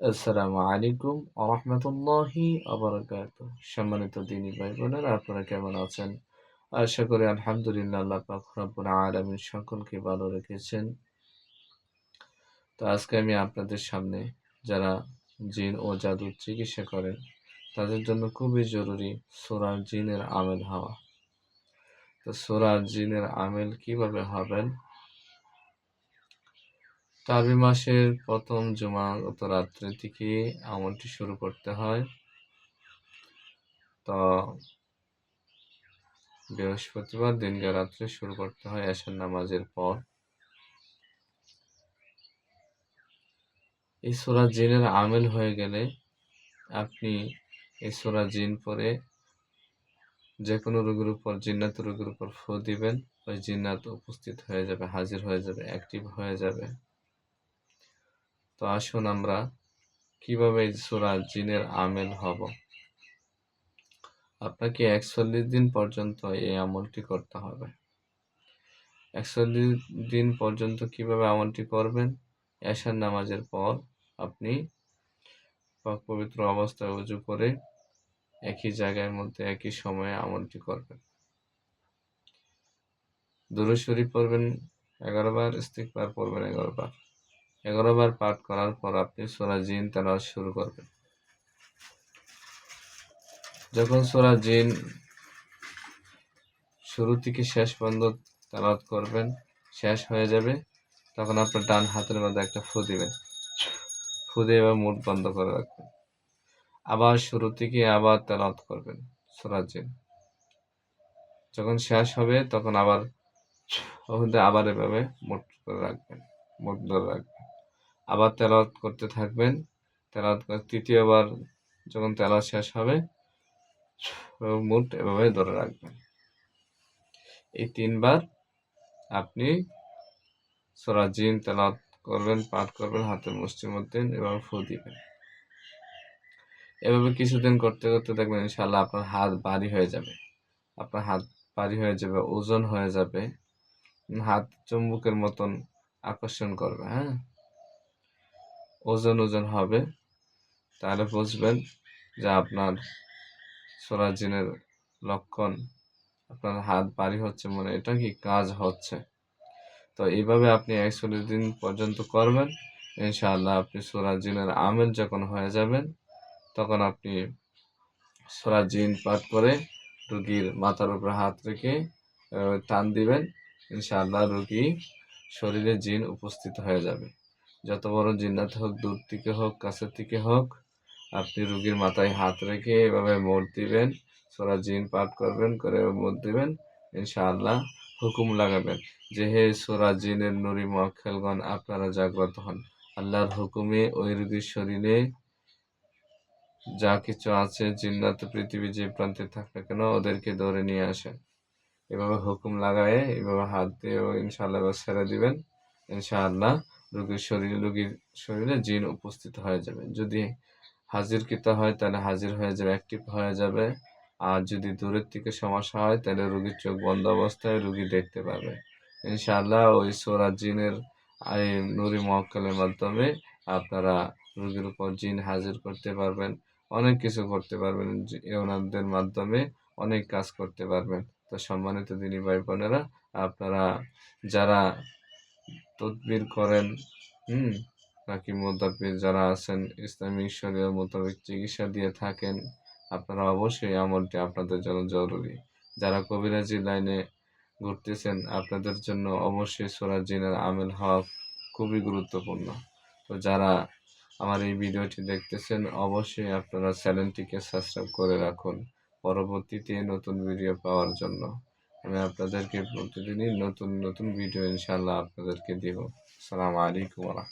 আসসালামু আলাইকুম আরহামতুল্লাহি আবরাকাত সম্মানিত দিনী ভাই বোনেরা আপনারা কেমন আছেন? আশা করি আলহামদুলিল্লাহ আল্লাহ পাক রব্বুল আলামিন সকলকে ভালো রেখেছেন। তো আজকে আমি আপনাদের সামনে যারা জিন ও জাদুর চিকিৎসা করেন, তাদের জন্য খুবই জরুরি সোরার জিনের আমেল হওয়া। তো সোরার জিনের আমেল কীভাবে হবেন? তারবি মাসের প্রথম জমা গত রাত্রে থেকে আমলটি শুরু করতে হয়। তো বৃহস্পতিবার দিনকে রাত্রে শুরু করতে হয় এসার নামাজের পর। এই সোরা জিনের আমেল হয়ে গেলে আপনি এই সোরা জিন পরে যে কোনো রোগের উপর, জিন্নাত রোগের উপর ফু দিবেন। ওই জিন্নাত উপস্থিত হয়ে যাবে, হাজির হয়ে যাবে অ্যাক্টিভ হয়ে যাবে। তো আসুন আমরা কীভাবে সুরা জিনের আমেল হব? আপনাকে একচল্লিশ দিন পর্যন্ত এই আমলটি করতে হবে। একচল্লিশ দিন পর্যন্ত কীভাবে আমলটি করবেন? এশার নামাজের পর আপনি পবিত্র অবস্থায় উজু করে একই জায়গার মধ্যে একই সময়ে আমলটি করবেন। দুরু শরীফ পড়বেন এগারো বার ইস্তিকবার পড়বেন এগারো বার। এগারো বার পাঠ করার পর আপনি সোরা জিন তেলাওয়াত শুরু করবেন। যখন সোরা জিন শুরু থেকে শেষ পর্যন্ত তেলাওয়াত করবেন, শেষ হয়ে যাবে, তখন আপনার ডান হাতের মধ্যে একটা ফু দিবেন। ফু দিয়ে এবার মুঠ বন্ধ করে রাখবেন। আবার শুরু থেকে আবার তেলাওয়াত করবেন সোরা জিন। যখন শেষ হবে, তখন আবার আবার এভাবে মুঠ করে রাখবেন মুখ ধরে রাখবেন। আবার তেলাওয়াত করতে থাকবেন। তেলাওয়াত তৃতীয়বার যখন তেলাওয়াত শেষ হবে মুঠ এভাবে ধরে রাখবেন। এই তিনবার আপনি সোরা জিন তেলাওয়াত করবেন, পাঠ করবেন, হাতের মুষ্টির মধ্যে এবং ফু দিবেন। এভাবে কিছুদিন করতে করতে দেখবেন ইনশাল্লাহ আপনার হাত ভারী হয়ে যাবে। আপনার হাত ভারী হয়ে যাবে, ওজন হয়ে যাবে। হাত চুম্বুকের মতন আকর্ষণ করবে হ্যাঁ? ওজন ওজন হবে, তাহলে বুঝবেন যে আপনার সোরাজিনের লক্ষণ, আপনার হাত বাড়ি হচ্ছে মানে এটা কি কাজ হচ্ছে? তো এইভাবে আপনি একচল্লিশ দিন পর্যন্ত করবেন, ইনশাআল্লাহ আপনি সোরাজিনের আমেল যখন হয়ে যাবেন, তখন আপনি সোরাজিন পাঠ করে রুগীর মাথার উপরে হাত রেখে টান দিবেন, ইনশাআল্লাহ রুগী শরীরে জিন উপস্থিত হয়ে যাবে। যত বড় জিন্নাত হোক, দূর থেকে হোক, কাছের থেকে হোক, আপনি রুগীর মাথায় হাত রেখে এভাবে মোড় দিবেন, সোরা জিন পাঠ করবেন, করে মোড় দিবেন, ইনশাআল্লাহ হুকুম লাগাবেন যে, হে সোরা জিনের নুরি মোয়াক্কেলগণ, আপনারা জাগ্রত হন। আল্লাহর হুকুমে ওই রুগীর শরীরে যা কিছু আছে, জিন্নাত পৃথিবী যে প্রান্তে থাক না কেন, ওদেরকে ধরে নিয়ে আসেন। এভাবে হুকুম লাগায়, এভাবে হাত দিয়ে ইনশাআল্লাহ ছেড়ে দিবেন, ইনশাআল্লাহ রোগীর শরীরে রোগীর শরীরে জিন উপস্থিত হয়ে যাবে। যদি হাজির কিতা হয়, তাহলে হাজির হয়ে যাবে অ্যাক্টিভ হয়ে যাবে। আর যদি দূরের থেকে সমস্যা হয়, তাহলে রোগীর চোখ বন্ধ অবস্থায় রোগী দেখতে পাবে। ইনশাআল্লাহ ওই সোরা জিনের নুরি মহকালের মাধ্যমে আপনারা রোগীর উপর জিন হাজির করতে পারবেন, অনেক কিছু করতে পারবেন ওনাদের মাধ্যমে অনেক কাজ করতে পারবেন। তো সম্মানিত দিনী ভাই বোনেরা আপনারা যারা তদবির করেন। হুম নাকি মোতাবির যারা আছেন ইসলামী শরীয় মোতাবেক চিকিৎসা দিয়ে থাকেন, আপনারা অবশ্যই আমলটি আপনাদের জন্য জরুরি। যারা কবিরাজি লাইনে ঘুরতেছেন, আপনাদের জন্য অবশ্যই সোরার জিনের আমেল হওয়া খুবই গুরুত্বপূর্ণ। তো যারা আমার এই ভিডিওটি দেখতেছেন, অবশ্যই আপনারা চ্যানেলটিকে সাবস্ক্রাইব করে রাখুন। পরবর্তীতে নতুন ভিডিও পাওয়ার জন্য। আমি আপনাদেরকে প্রতিদিনই নতুন নতুন ভিডিও ইনশাল্লাহ আপনাদেরকে দিব। সালাম আলাইকুম রহমতুল্লাহ।